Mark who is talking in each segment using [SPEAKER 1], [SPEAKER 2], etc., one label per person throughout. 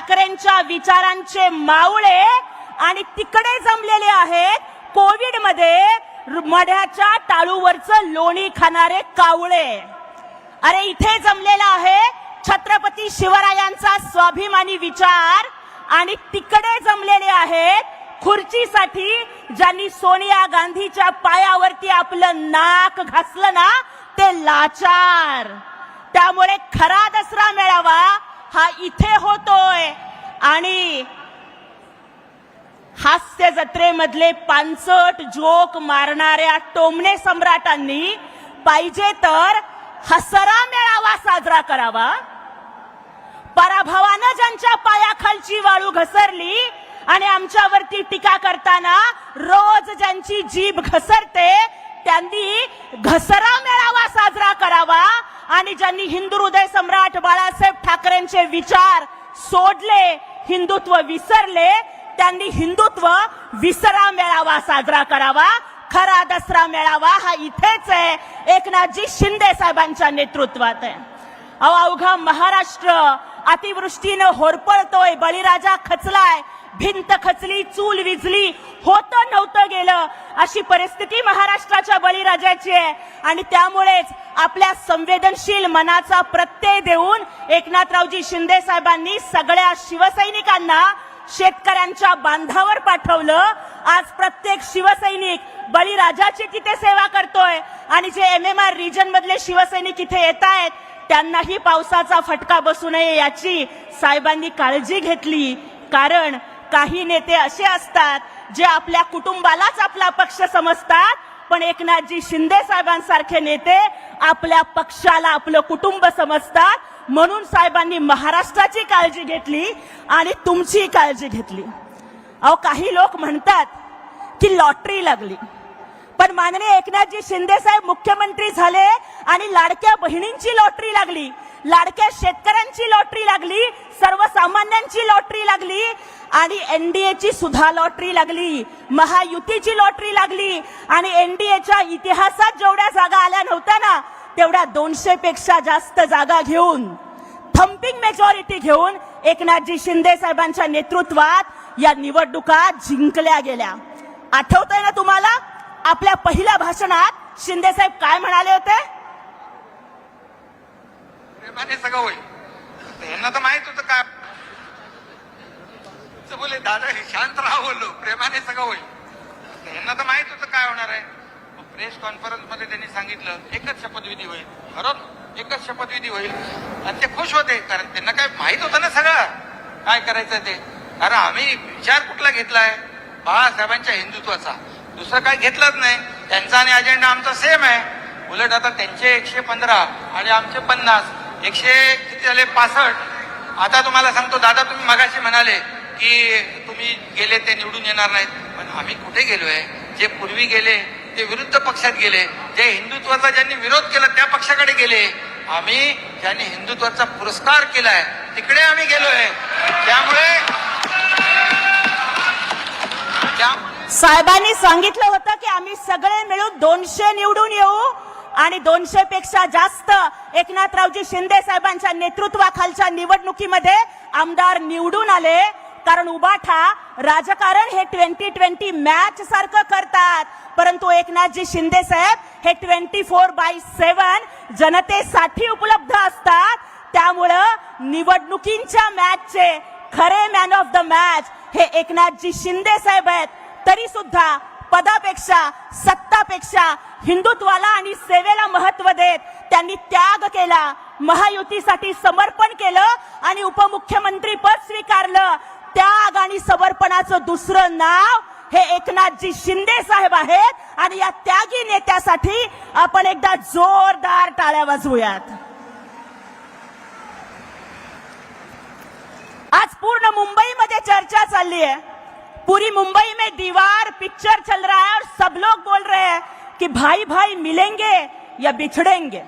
[SPEAKER 1] ठाकरेंच्या विचारांचे मावळे आणि तिकडे जमलेले आहेत कोविडमध्ये मढ्याच्या टाळूवरचं लोणी खाणारे कावळे. अरे इथे जमलेला आहे छत्रपती शिवरायांचा स्वाभिमानी विचार आणि तिकडे जमलेले आहेत खुर्चीसाठी ज्यांनी सोनिया गांधीच्या पायावरती आपलं नाक घासलं ना ते लाचार. त्यामुळे खरा दसरा मेळावा हा इथे होतोय. आणि हास्य जत्रेमधले पानसट जोक मारणाऱ्या टोमणे सम्राटांनी पाहिजे तर हसरा मेळावा साजरा करावा. पराभवानं ज्यांच्या पायाखालची वाळू घसरली आणि आमच्यावरती टीका करताना रोज ज्यांची जीभ घसरते त्यांनी घसरा मेळावा साजरा करावा. आणि ज्यांनी हिंदू हृदय सम्राट बाळासाहेब ठाकरेंचे विचार सोडले हिंदुत्व विसरले त्यांनी हिंदुत्व विसरा मेळावा साजरा करावा. खरा दसरा मेळावा हा इथेच आहे. एकनाथजी शिंदे साहेबांच्या नेतृत्वात आहे. अहो अवघा महाराष्ट्र अतिवृष्टीनं होरपळतोय बळीराजा खचलाय भिंत खचली चूल विजली होतं नव्हतं गेलं. अशी परिस्थिती महाराष्ट्राच्या बळीराजाची आहे. आणि त्यामुळेच आपल्या संवेदनशील मनाचा प्रत्यय देऊन एकनाथरावजी शिंदे साहेबांनी सगळ्या शिवसैनिकांना शेतकऱ्यांच्या बांधावर पाठवलं. आज प्रत्येक शिवसैनिक बळीराजाची तिथे सेवा करतोय. आणि जे एम एम आर रिजन मधले शिवसैनिक इथे येत आहेत त्यांनाही पावसाचा फटका बसू नये याची साहेबांनी काळजी घेतली. कारण काही नेते असे असतात जे आपल्या कुटुंबालाच आपला पक्ष समजतात पण एकनाथजी शिंदे साहेबांसारखे नेते आपल्या पक्षाला आपलं कुटुंब समजतात. म्हणून साहेबांनी महाराष्ट्राची काळजी घेतली आणि तुमची काळजी घेतली. अहो काही लोक म्हणतात की लॉटरी लागली. पण माननीय एकनाथजी शिंदे साहेब मुख्यमंत्री झाले आणि लाडक्या बहिणींची लॉटरी लागली लाडक्या शेतकऱ्यांची लॉटरी लागली सर्वसामान्यांची लॉटरी लागली आणि एनडीएची सुद्धा लॉटरी लागली महायुतीची लॉटरी लागली आणि एनडीएच्या इतिहासात जेवढ्या जागा आल्या नव्हत्या ना तेवढ्या दोनशे पेक्षा जास्त जागा घेऊन थम्पिंग मेजॉरिटी घेऊन एकनाथजी शिंदे साहेबांच्या नेतृत्वात या निवडणुका जिंकल्या गेल्या. आठवतंय ना तुम्हाला? आपल्या पहिल्या भाषणात शिंदे साहेब काय म्हणाले होते?
[SPEAKER 2] प्रेमाने सगळं होईल. यांना तर माहीत होतं काय बोले दादा हे शांत राहा बोललो. प्रेमाने सगळं होईल. यांना तर माहीत होतं काय होणार आहे. प्रेस कॉन्फरन्समध्ये त्यांनी सांगितलं एकच शपथविधी होईल. बरोबर एकच शपथविधी होईल? आणि ते खुश होते कारण त्यांना काय माहीत होतं ना सगळं. काय करायचं ते? कारण आम्ही विचार कुठला घेतलाय? बाळासाहेबांच्या हिंदुत्वाचा. दुसरं काय घेतलंच नाही. त्यांचा आणि अजेंडा आमचा सेम आहे. उलट आता त्यांचे एकशे पंधरा आणि आमचे पन्नास. एकशे किती झाले? पासष्ट. आता तुम्हाला सांगतो दादा तुम्ही मगाशी म्हणाले की तुम्ही गेले ते निवडून येणार नाहीत. पण आम्ही कुठे गेलो आहे जे पूर्वी गेले ते विरुद्ध पक्षात गेले. जे हिंदुत्वाचा ज्यांनी विरोध केला त्या पक्षाकडे गेले. आम्ही ज्यांनी हिंदुत्वाचा पुरस्कार केलाय तिकडे आम्ही गेलोय. त्यामुळे त्या
[SPEAKER 1] साहेबांनी सांगितलं होतं की आम्ही सगळे मिळून दोनशे निवडून येऊ आणि दोनशे पेक्षा जास्त एकनाथरावजी शिंदे साहेबांच्या नेतृत्वाखालच्या निवडणुकीमध्ये आमदार निवडून आले. कारण उबाठा राजकारण हे ट्वेंटी ट्वेंटी मॅच सारखं करतात. परंतु एकनाथजी शिंदे साहेब हे ट्वेंटी फोर बाय सेवन जनतेसाठी उपलब्ध असतात. त्यामुळं निवडणुकींच्या मॅचचे खरे मॅन ऑफ द मॅच हे एकनाथजी शिंदे साहेब आहेत. तरी सुद्धा पदापेक्षा सत्तापेक्षा हिंदुत्वाला आणि सेवेला महत्त्व देत त्यांनी त्याग केला. महायुतीसाठी समर्पण केलं आणि उपमुख्यमंत्री पद स्वीकारलं. त्याग आणि समर्पणाचं दुसरं नाव हे एकनाथजी शिंदे साहेब आहेत आणि या त्यागी नेत्यासाठी आपण एकदा जोरदार टाळ्या वाजवूयात. आज पूर्ण मुंबईमध्ये चर्चा चालली आहे पूरी मुंबई में दीवार पिक्चर चल रहा है और सब लोग बोल रहे हैं कि भाई भाई मिलेंगे या बिछडेंगे।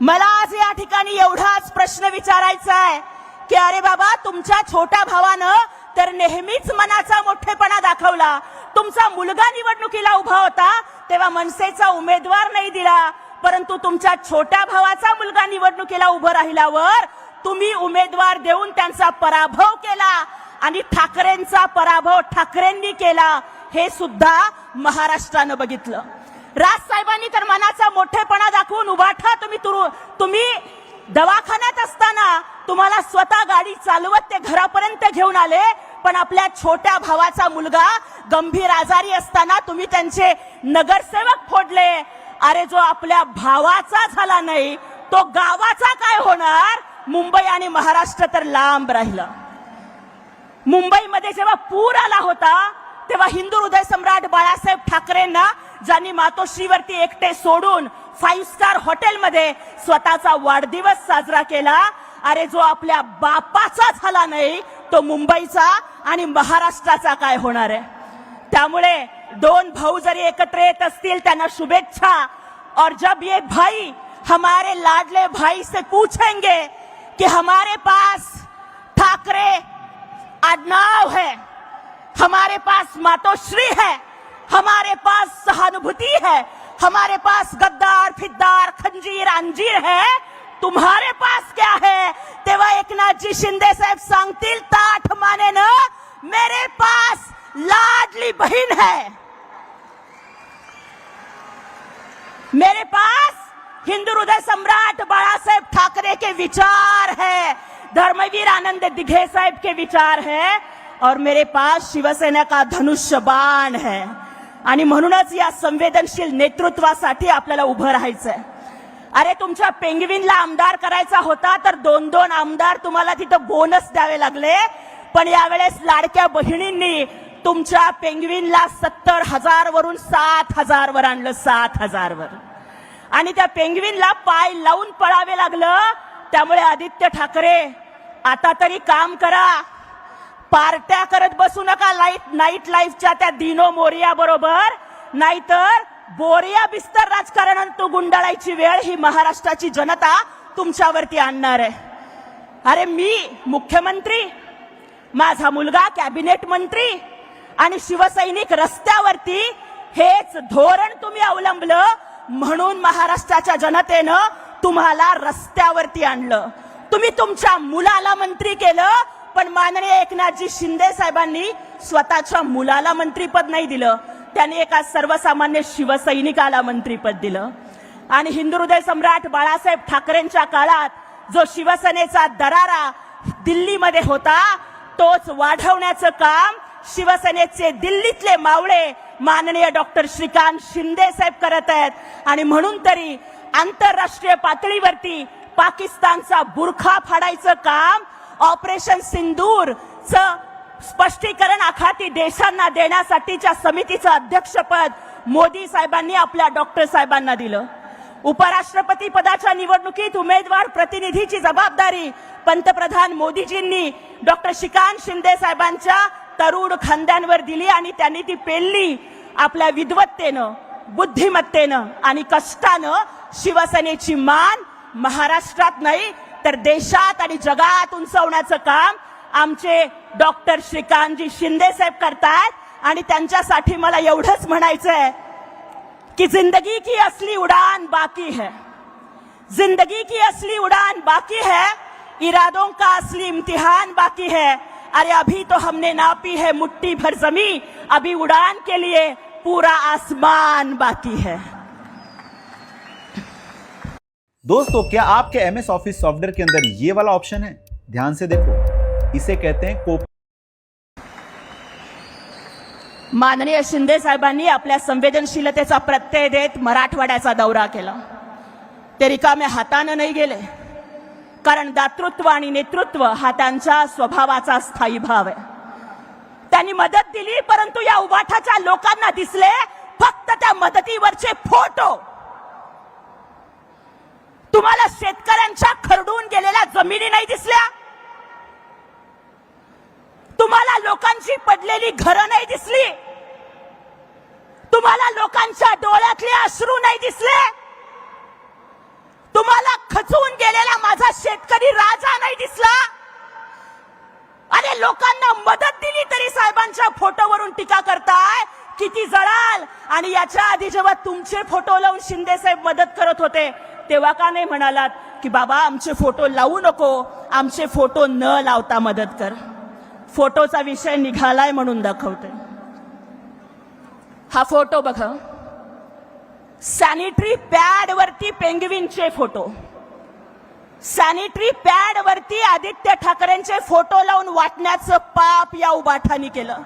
[SPEAKER 1] मला आज या ठिकाणी एवढाच प्रश्न विचारायचा आहे की अरे बाबा तुमच्या छोट्या भावानं तर नेहमीच मनाचा मोठेपणा दाखवला. तुमचा मुलगा निवडणुकीला उभा होता तेव्हा मनसेचा उमेदवार नाही दिला. परंतु तुमच्या छोट्या भावाचा मुलगा निवडणुकीला उभं राहिल्यावर तुम्ही उमेदवार देऊन त्यांचा पराभव केला. आणि ठाकरेंचा पराभव ठाकरेंनी केला हे सुद्धा महाराष्ट्रानं बघितलं. राज साहेबांनी तर मनाचा मोठेपणा दाखवून उभाठा तुम्ही तुम्ही दवाखान्यात असताना तुम्हाला स्वतः गाडी चालवत ते घरापर्यंत घेऊन आले पण आपल्या छोट्या भावाचा मुलगा गंभीर आजारी असताना तुम्ही त्यांचे नगरसेवक फोडले. अरे जो आपल्या भावाचा झाला नाही तो गावाचा काय होणार? मुंबई आणि महाराष्ट्र तर लांब राहिलं. मुंबईमध्ये जेव्हा पूर आला होता तेव्हा हिंदू हृदय सम्राट बाळासाहेब ठाकरेंना ज्यांनी मातोश्रीवरती एकटे सोडून फाईव्ह स्टार हॉटेलमध्ये स्वतःचा वाढदिवस साजरा केला अरे जो आपल्या बापाचा झाला नाही तो मुंबईचा आणि महाराष्ट्राचा काय होणार आहे? त्यामुळे दोन भाऊ जरी एकत्र येत असतील त्यांना शुभेच्छा. और जब ये भाई हमारे लाडले भाई से पूछेंगे कि हमारे पास ठाकरे आडनाव है। हमारे पास मातोश्री है। हमारे पास सहानुभूति है। हमारे पास गद्दार, फिद्दार, खंजीर, अंजीर है। तुम्हारे पास क्या है? तेव्हा एकनाथजी शिंदे साहेब सांगतील, ताठ माने न, मेरे पास लाडली बहन है। मेरे पास हिंदू हृदय सम्राट बाळा साहेब ठाकरे के विचार है। धर्मवीर आनंद दिघे साहब के विचार है और मेरे पास शिवसेना का धनुष्य बाण है। आणि म्हणूनच या संवेदनशील नेतृत्वासाठी आपल्याला उभं राहायचंय अरे तुमच्या पेंगविनला आमदार करायचा होता तर दोन दोन आमदार तुम्हाला तिथं बोनस द्यावे लागले. पण यावेळेस लाडक्या बहिणींनी तुमच्या पेंगविनला सत्तर हजार वरून सात हजार वर आणलं सात हजार वर. आणि त्या पेंगविनला पाय लावून पळावे लागलं. त्यामुळे आदित्य ठाकरे आता तरी काम करा. पार्ट्या करत बसू नका लाइट नाईट लाईफच्या त्या दिनो मोरिया बरोबर. नाहीतर बोरिया बिस्तर राजकारणात तो गुंडाळायची वेळ ही महाराष्ट्राची जनता तुमच्यावरती आणणार आहे. अरे मी मुख्यमंत्री माझा मुलगा कॅबिनेट मंत्री आणि शिवसैनिक रस्त्यावरती हेच धोरण तुम्ही अवलंबलं म्हणून महाराष्ट्राच्या जनतेनं तुम्हाला रस्त्यावरती आणलं. तुम्ही तुमच्या मुलाला मंत्री केलं पण माननीय एकनाथजी शिंदे साहेबांनी स्वतःच्या मुलाला मंत्रीपद नाही दिलं. त्यांनी एका सर्वसामान्य शिवसैनिकाला मंत्रीपद दिलं. आणि हिंदू हृदय सम्राट बाळासाहेब ठाकरेंच्या काळात जो शिवसेनेचा दरारा दिल्लीमध्ये होता तोच वाढवण्याचं काम शिवसेनेचे दिल्लीतले मावळे माननीय डॉक्टर श्रीकांत शिंदे साहेब करत आहेत. आणि म्हणून तरी आंतरराष्ट्रीय पातळीवरती पाकिस्तानचा बुरखा फाडायचं काम ऑपरेशन सिंदूर स्पष्टीकरण आखाती देशांना देण्यासाठीच्या समितीचं अध्यक्षपद मोदी साहेबांनी आपल्या डॉक्टर साहेबांना दिलं. उपराष्ट्रपती पदाच्या निवडणुकीत उमेदवार प्रतिनिधीची जबाबदारी पंतप्रधान मोदीजींनी डॉक्टर श्रीकांत शिंदे साहेबांच्या तरुण खांद्यांवर दिली आणि त्यांनी ती पेलली आपल्या विद्वत्तेनं बुद्धिमत्तेनं आणि कष्टानं शिवसेनेची मान महाराष्ट्रात नाही तर देशात आणि जगात उंचवण्याचं काम आमचे डॉक्टर श्रीकांतजी शिंदे साहेब करतात. आणि त्यांच्यासाठी मला एवढंच म्हणायचं आहे की जिंदगी की असली उड़ान बाकी है. जिंदगी की असली उड़ान बाकी है इरादों का असली इम्तिहान बाकी है. अरे अभी तो हमने नापी है मुट्ठी भर जमी अभी उड़ान के लिए पूरा आसमान बाकी है।
[SPEAKER 3] दोस्तों क्या आपके एम एस ऑफिस सॉफ्टवेयर के अंदर ये वाला ऑप्शन है? ध्यान से देखो। इसे कहते हैं कोप
[SPEAKER 1] माननीय शिंदे साहेबांनी आपल्या संवेदनशीलतेचा प्रत्यय देत मराठवाड्याचा दौरा केला. ते रिकाम्या हातानं नाही गेले. कारण दातृत्व आणि नेतृत्व हा त्यांच्या स्वभावाचा स्थायी भाव आहे. त्यांनी मदत दिली परंतु या उबाठाच्या लोकांना दिसले फक्त त्या मदतीवरचे फोटो तुम्हाला शेतकऱ्यांच्या खरडून गेलेल्या जमिनी नाही दिसल्या. तुम्हाला लोकांची पडलेली घरं नाही दिसली. तुम्हाला लोकांच्या डोळ्यातले अश्रू नाही दिसले. तुम्हाला खचून गेलेला माझा शेतकरी राजा नाही दिसला. अरे लोकांना मदत दिली तरी साहेबांच्या फोटोवरून टीका करताय. किती जळाल? आणि याच्या आधी जेव्हा तुमचे फोटो लावून शिंदे साहेब मदत करत होते तेव्हा का नाही म्हणालात की बाबा आमचे फोटो लावू नको. आमचे फोटो न लावता मदत कर. फोटोचा विषय निघालाय म्हणून दाखवते. हा फोटो बघा. सॅनिटरी पॅड वरती पेंगविनचे फोटो. सॅनिटरी पॅड वरती आदित्य ठाकरेंचे फोटो लावून वाटण्याचं पाप या उबाठानी केलं.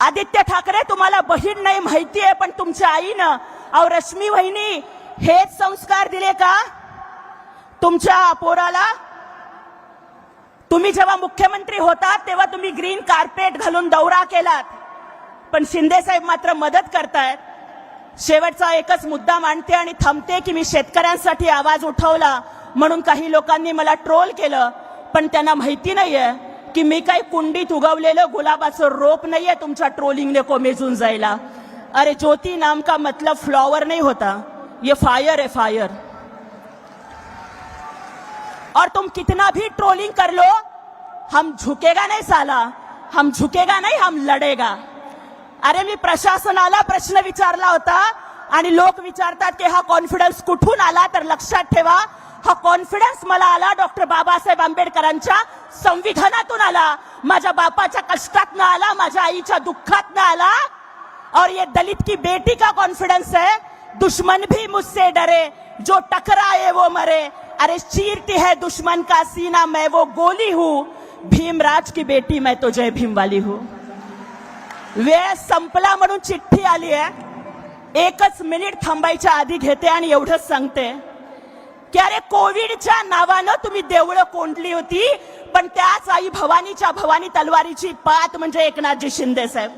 [SPEAKER 1] आदित्य ठाकरे तुम्हाला बहीण नाही माहिती आहे पण तुमच्या आईनं अहो रश्मी वहिनी हेच संस्कार दिले का? तुमच्या पोराला? तुम्ही जेव्हा मुख्यमंत्री होतात तेव्हा तुम्ही ग्रीन कार्पेट घालून दौरा केलात. पण शिंदे साहेब मात्र मदत करतायत. शेवटचा एकच मुद्दा मांडते आणि थांबते की मी शेतकऱ्यांसाठी आवाज उठवला. म्हणून काही लोकांनी मला ट्रोल केलं पण त्यांना माहिती नाहीये. की मी काही कुंडीत उगवलेलं गुलाबाचं रोप नाहीये तुमच्या ट्रोलिंगने कोमेजून जायला. अरे ज्योती नाम का मतलब फ्लॉवर नहीं होता. ये फायर है फायर. और तुम कितना भी ट्रोलिंग कर लो हम झुकेगा नहीं साला. हम झुकेगा नाही हम लढेगा अरे मी प्रशासनाला प्रश्न विचारला होता आणि लोक विचारतात की हा कॉन्फिडन्स कुठून आला? तर लक्षात ठेवा हा कॉन्फिडन्स मला आला डॉक्टर बाबासाहेब आंबेडकरांच्या संविधानातून आला. माझ्या बापाच्या कष्टातनं आला माझ्या आईच्या दुःखातनं आला. और ये दलित की बेटी का कॉन्फिडेंस है? दुश्मन भी मुझसे डरे जो टकराए वो मरे. अरे चीरती है दुश्मन का सीना मैं वो गोली हूं. भीमराज की बेटी मैं तो जय भीम वाली हूं. वेळ संपला म्हणून चिठ्ठी आली आहे. एकच मिनिट थांबायच्या आधी घेते आणि एवढंच सांगते. कोविडच्या नावानं तुम्ही देवळं कोंडली होती पण त्याच आई भवानीच्या भवानी तलवारीची पात म्हणजे एकनाथजी शिंदे साहेब.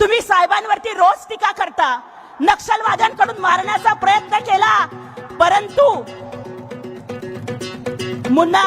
[SPEAKER 1] तुम्ही साहेबांवरती रोज टीका करता नक्षलवाद्यांकडून मारण्याचा प्रयत्न केला परंतु मुन्ना